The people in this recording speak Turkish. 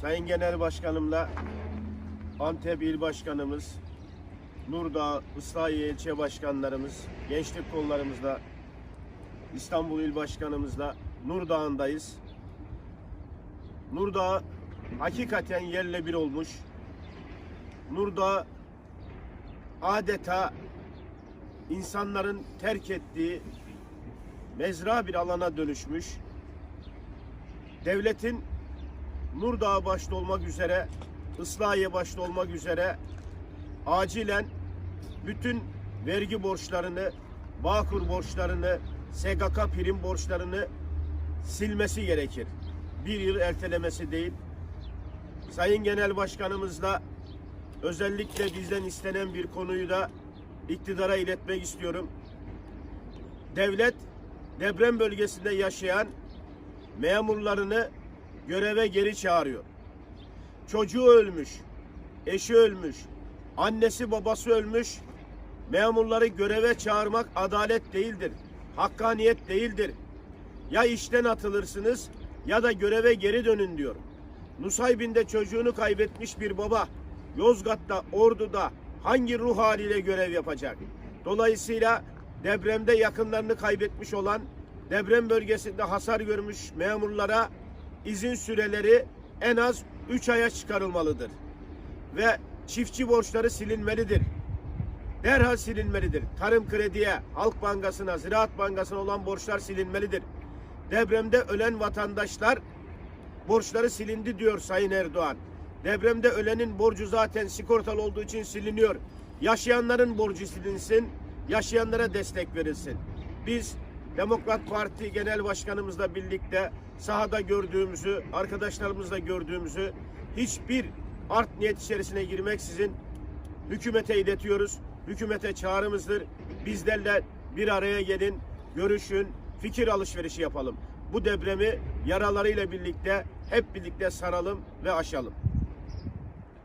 Sayın Genel Başkanımla Antep İl Başkanımız, Nurdağ, Islahiye İlçe Başkanlarımız, gençlik kollarımızla, İstanbul İl Başkanımızla Nurdağ'ındayız. Nurdağ hakikaten yerle bir olmuş. Nurdağ adeta insanların terk ettiği mezra bir alana dönüşmüş. Devletin Nurdağ başta olmak üzere, Islahiye başta olmak üzere acilen bütün vergi borçlarını, Bağkur borçlarını, SGK prim borçlarını silmesi gerekir. Bir yıl ertelemesi değil. Sayın Genel Başkanımızla özellikle bizden istenen bir konuyu da iktidara iletmek istiyorum. Devlet deprem bölgesinde yaşayan memurlarını göreve geri çağırıyor. Çocuğu ölmüş, eşi ölmüş, annesi babası ölmüş. Memurları göreve çağırmak adalet değildir. Hakkaniyet değildir. Ya işten atılırsınız ya da göreve geri dönün diyor. Nusaybin'de çocuğunu kaybetmiş bir baba Yozgat'ta, Ordu'da hangi ruh haliyle görev yapacak? Dolayısıyla depremde yakınlarını kaybetmiş olan deprem bölgesinde hasar görmüş memurlara izin süreleri en az 3 aya çıkarılmalıdır. Ve çiftçi borçları silinmelidir. Derhal silinmelidir. Tarım krediye, Halk Bankası'na, Ziraat Bankası'na olan borçlar silinmelidir. Depremde ölen vatandaşlar borçları silindi diyor Sayın Erdoğan. Depremde ölenin borcu zaten sigortalı olduğu için siliniyor. Yaşayanların borcu silinsin, yaşayanlara destek verilsin. Biz Demokrat Parti Genel Başkanımızla birlikte sahada gördüğümüzü, arkadaşlarımızla gördüğümüzü hiçbir art niyet içerisine girmeksizin hükümete iletiyoruz. Hükümete çağrımızdır. Bizlerle bir araya gelin, görüşün, fikir alışverişi yapalım. Bu depremi yaralarıyla birlikte hep birlikte saralım ve aşalım.